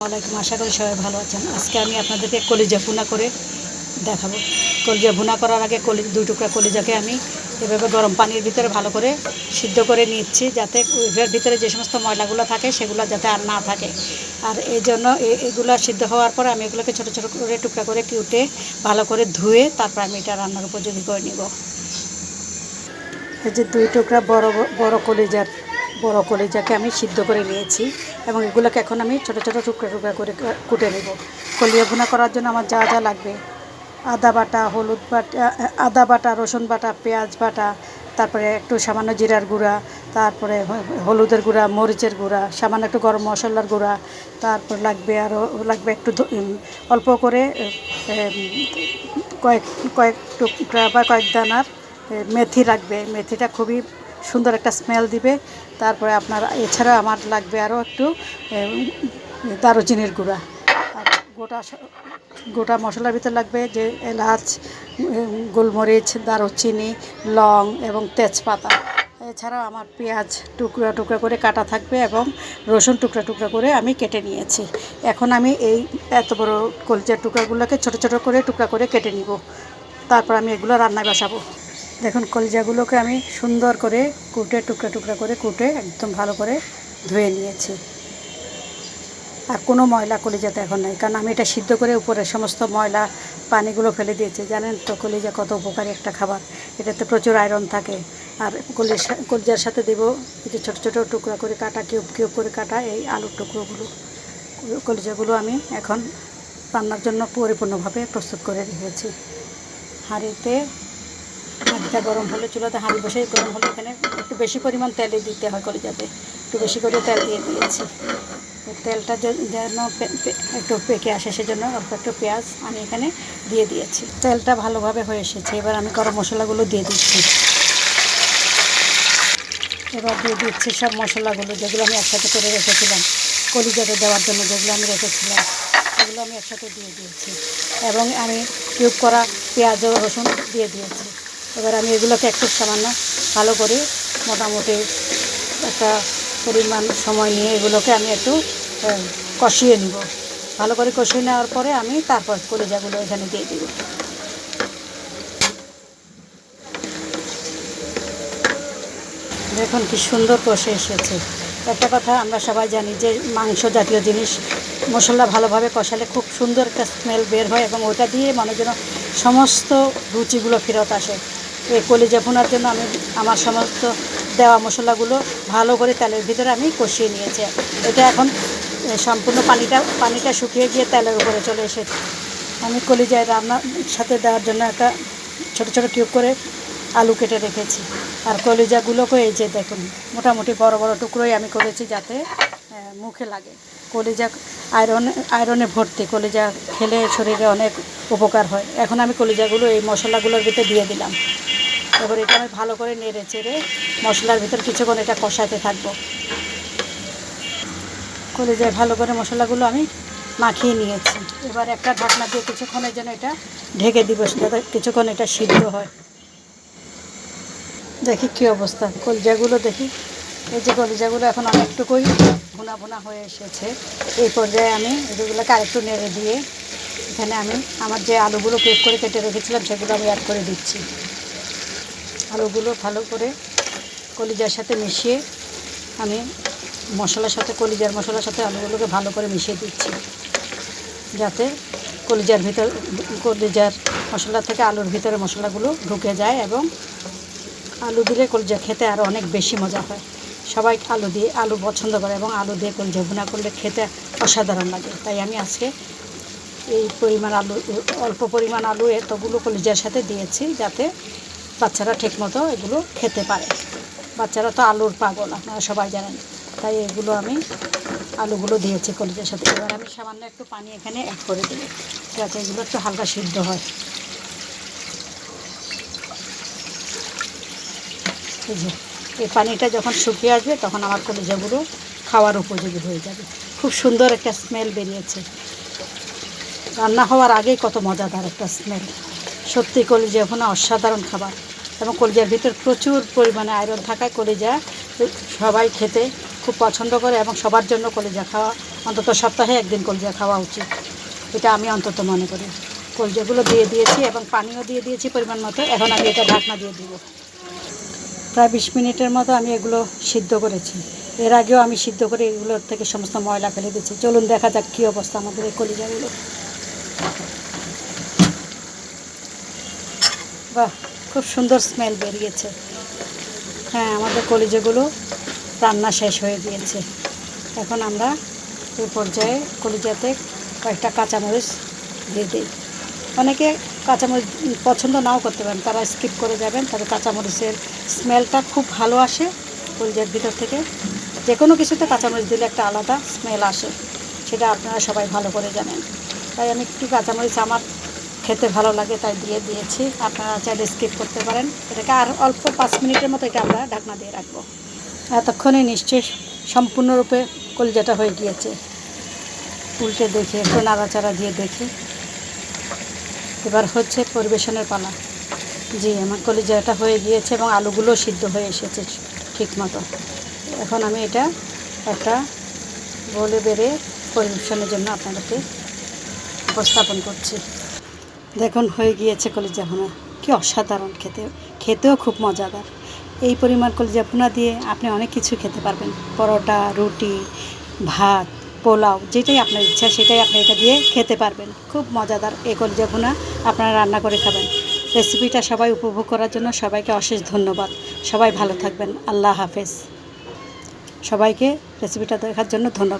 ওয়ালাইকুম, আশা করি সবাই ভালো আছেন। আজকে আমি আপনাদেরকে কলিজা ভুনা করে দেখাবো। কলিজা ভুনা করার আগে কলি, দুই টুকরা কলিজাকে আমি এভাবে গরম পানির ভিতরে ভালো করে সিদ্ধ করে নিচ্ছি, যাতে এর ভিতরে যে সমস্ত ময়লাগুলো থাকে, সেগুলো যাতে আর না থাকে। আর এই জন্য এগুলো সিদ্ধ হওয়ার পর আমি এগুলোকে ছোটো ছোটো করে, টুকরা করে কিউটে ভালো করে ধুয়ে তারপর আমি এটা রান্নার উপযোগী করে নিব। এই যে দুই টুকরা বড় বড় কলিজার বড় করে কলিজাকে আমি সিদ্ধ করে নিয়েছি এবং এগুলোকে এখন আমি ছোটো ছোটো টুকরা টুকরা করে কুটে নেব। কলিয়া ভুনা করার জন্য আমার যা যা লাগবে। আদা বাটা, হলুদ বাটা আদা বাটা, রসুন বাটা, পেঁয়াজ বাটা, তারপরে একটু সামান্য জিরার গুঁড়া, তারপরে হলুদের গুঁড়া, মরিচের গুঁড়া, সামান্য একটু গরম মশলার গুঁড়া, তারপর লাগবে আরও লাগবে একটু অল্প করে কয়েক কয়েক টুকরা বা কয়েক দানার মেথি লাগবে। মেথিটা খুবই সুন্দর একটা স্মেল দিবে। তারপরে আপনার, এছাড়া আমার লাগবে আরও একটু দারুচিনির গুঁড়া। গোটা গোটা মশলার ভিতর লাগবে যে এলাচ গোলমরিচ, দারুচিনি, লং এবং তেজপাতা। এছাড়াও আমার পেঁয়াজ টুকরা টুকরা করে কাটা থাকবে এবং রসুন টুকরা টুকরা করে আমি কেটে নিয়েছি। এখন আমি এই এত বড় কলচার টুকরাগুলোকে ছোট ছোট করে টুকরা করে কেটে নিব। তারপর আমি এগুলো রান্নায় বসাবো। দেখুন, কলজাগুলোকে আমি সুন্দর করে কুটে, টুকরা টুকরা করে কুটে একদম ভালো করে ধুয়ে নিয়েছি। আর কোনো ময়লা কলিজাতে এখন নেই, কারণ আমি এটা সিদ্ধ করে উপরে সমস্ত ময়লা, পানিগুলো ফেলে দিয়েছি। জানেন তো, কলিজা কত উপকারী একটা খাবার। এটাতে প্রচুর আয়রন থাকে। আর কলিজার সাথে দেবো যে ছোটো ছোটো টুকরা করে কাটা, কিউব কিউব করে কাটা এই আলুর টুকরোগুলো। কলিজাগুলো আমি এখন রান্নার জন্য পরিপূর্ণভাবে প্রস্তুত করে রেখেছি। হাঁড়িতে হাঁড়িটা গরম হলে, চুলাতে হাঁড়ি বসে গরম হলে, এখানে একটু বেশি পরিমাণ তেলে দিতে হয় কলিজাতে। একটু বেশি করে তেল দিয়ে দিয়েছি। তেলটা যেন একটু পেকে আসে সেজন্য অল্প একটু পেঁয়াজ আমি এখানে দিয়ে দিয়েছি। তেলটা ভালোভাবে হয়ে এসেছে। এবার আমি গরম মশলাগুলো দিয়ে দিচ্ছি। এবার দিয়ে দিচ্ছি সব মশলাগুলো যেগুলো আমি একসাথে করে রেখেছিলাম, কলিজাতে দেওয়ার জন্য যেগুলো আমি রেখেছিলাম, সেগুলো আমি একসাথে দিয়ে দিয়েছি। এবং আমি কিউব করা পেঁয়াজ রসুন দিয়ে দিয়েছি। এবার আমি এগুলোকে একটু সামান্য ভালো করে মোটামুটি একটা পরিমাণ সময় নিয়ে এগুলোকে আমি একটু কষিয়ে নিব। ভালো করে কষিয়ে নেওয়ার পরে আমি তারপর কলিজাগুলো এখানে দিয়ে দিব। দেখুন কি সুন্দর কষে এসেছে। একটা কথা আমরা সবাই জানি যে মাংস জাতীয় জিনিস, মশলা ভালোভাবে কষালে খুব সুন্দর একটা স্মেল বের হয় এবং ওটা দিয়ে মনে যেন সমস্ত রুচিগুলো ফেরত আসে। কলিজা ভুনার জন্য আমি আমার সমস্ত দেওয়া মশলাগুলো ভালো করে তেলের ভিতরে আমি কষিয়ে নিয়েছি। এটা এখন সম্পূর্ণ পানিটা পানিটা শুকিয়ে গিয়ে তেলের উপরে চলে এসেছে। আমি কলিজায় রান্নার সাথে দেওয়ার জন্য একটা ছোটো ছোটো টিউব করে আলু কেটে রেখেছি। আর কলিজাগুলোকে এই যে দেখুন, মোটামুটি বড় বড় টুকরোই আমি করেছি যাতে মুখে লাগে। কলিজা আয়রন, আয়রনে ভর্তি, কলিজা খেলে শরীরে অনেক উপকার হয়। এখন আমি কলিজাগুলো, এই মশলাগুলোর ভিতরে দিয়ে দিলাম। এবার এটা আমি ভালো করে নেড়ে চেড়ে মশলার ভিতর কিছুক্ষণ এটা কষাতে থাকব। কলিজায় ভালো করে মশলাগুলো আমি মাখিয়ে নিয়েছি। এবার একটা ঢাকনা দিয়ে কিছুক্ষণের জন্য এটা ঢেকে দিব, যাতে কিছুক্ষণ এটা সিদ্ধ হয়। দেখি কী অবস্থা। কলজাগুলো দেখি। এই যে কলিজাগুলো এখন অনেকটুকুই ভুনা ভুনা হয়ে এসেছে। এই পর্যায়ে আমি এগুলোকে আরেকটু নেড়ে দিয়ে এখানে আমি আমার যে আলুগুলো পেক করে কেটে রেখেছিলাম, সেগুলো আমি অ্যাড করে দিচ্ছি। আলুগুলো ভালো করে কলিজার সাথে মিশিয়ে আমি মশলার সাথে, কলিজার মশলার সাথে আলুগুলোকে ভালো করে মিশিয়ে দিচ্ছি। যাতে কলিজার ভিতর, কলিজার মশলা থেকে আলুর ভিতরে মশলাগুলো ঢুকে যায় এবং আলু দিলে কলিজা খেতে আরও অনেক বেশি মজা হয়। সবাই আলু দিয়ে, আলু পছন্দ করে এবং আলু দিয়ে কলজা ভুনা করলে খেতে অসাধারণ লাগে। তাই আমি আজকে এই পরিমাণ আলু, অল্প পরিমাণ আলু এতগুলো কলিজার সাথে দিয়েছি যাতে বাচ্চারা ঠিকমতো এগুলো খেতে পারে। বাচ্চারা তো আলুর পাগল, আপনারা সবাই জানেন। তাই এগুলো আমি আলুগুলো দিয়েছি কলিজার সাথে। এবার আমি সামান্য একটু পানি এখানে অ্যাড করে দিই, যাতে এগুলো একটু হালকা সিদ্ধ হয়। এই এই পানিটা যখন শুকিয়ে আসবে, তখন আমার কলিজাগুলো খাওয়ার উপযোগী হয়ে যাবে। খুব সুন্দর একটা স্মেল বেরিয়েছে। রান্না হওয়ার আগেই কত মজাদার একটা স্মেল সত্যি কলিজা ভুনা অসাধারণ খাবার। এবং কলিজার ভিতর প্রচুর পরিমাণে আয়রন থাকায় কলিজা সবাই খেতে খুব পছন্দ করে এবং সবার জন্য কলিজা খাওয়া, অন্তত সপ্তাহে একদিন কলজা খাওয়া উচিত। এটা আমি অন্তত মনে করি। কলজাগুলো দিয়ে দিয়েছি এবং পানিও দিয়ে দিয়েছি পরিমাণ মতো। এখন আমি এটা ঢাকনা দিয়ে দিব। প্রায় বিশ মিনিটের মতো আমি এগুলো সিদ্ধ করেছি। এর আগেও আমি সিদ্ধ করে এগুলোর থেকে সমস্ত ময়লা ফেলে দিচ্ছি চলুন দেখা যাক কী অবস্থা আমাদের এই কলিজাগুলো বাহ, খুব সুন্দর স্মেল বেরিয়েছে। হ্যাঁ আমাদের কলিজাগুলো রান্না শেষ হয়ে গিয়েছে। এখন আমরা এই পর্যায়ে কলিজাতে কয়েকটা কাঁচামরিচ দিয়ে দিই। অনেকে কাঁচামরিচ পছন্দ নাও করতে পারেন, তারা স্কিপ করে যাবেন, তবে কাঁচামরিচের স্মেলটা খুব ভালো আসে কলিজার ভিতর থেকে। যে কোনো কিছুতে কাঁচামরিচ দিলে একটা আলাদা স্মেল আসে, সেটা আপনারা সবাই ভালো করে জানেন। তাই আমি একটু কাঁচামরিচ আমার খেতে ভালো লাগে, তাই দিয়ে দিয়েছি। আপনারা চাইলে স্কিপ করতে পারেন। এটাকে আর অল্প পাঁচ মিনিটের মতো এটা আমরা ঢাকনা দিয়ে রাখব। এতক্ষণে নিশ্চয়ই সম্পূর্ণরূপে কলিজাটা হয়ে গিয়েছে। উল্টে দেখে, একটু নাড়াচাড়া দিয়ে দেখি। এবার হচ্ছে পরিবেশনের পালা। জি, আমার কলিজাটা হয়ে গিয়েছে এবং আলুগুলো সিদ্ধ হয়ে এসেছে ঠিক মতো এখন আমি এটা একটা বলে বেড়ে পরিবেশনের জন্য আপনাদেরকে উপস্থাপন করছি। দেখুন, হয়ে গিয়েছে কলিজা ভুনা। কি অসাধারণ খেতে, খেতেও খুব মজাদার। এই পরিমাণ কলিজা ভুনা দিয়ে আপনি অনেক কিছু খেতে পারবেন। পরোটা, রুটি, ভাত, পোলাও, যেটাই আপনার ইচ্ছা, সেটাই আপনি এটা দিয়ে খেতে পারবেন। খুব মজাদার এই কলিজা ভুনা আপনারা রান্না করে খাবেন। রেসিপিটা সবাই উপভোগ করার জন্য সবাইকে অশেষ ধন্যবাদ। সবাই ভালো থাকবেন। আল্লাহ হাফেজ। সবাইকে রেসিপিটা দেখার জন্য ধন্যবাদ।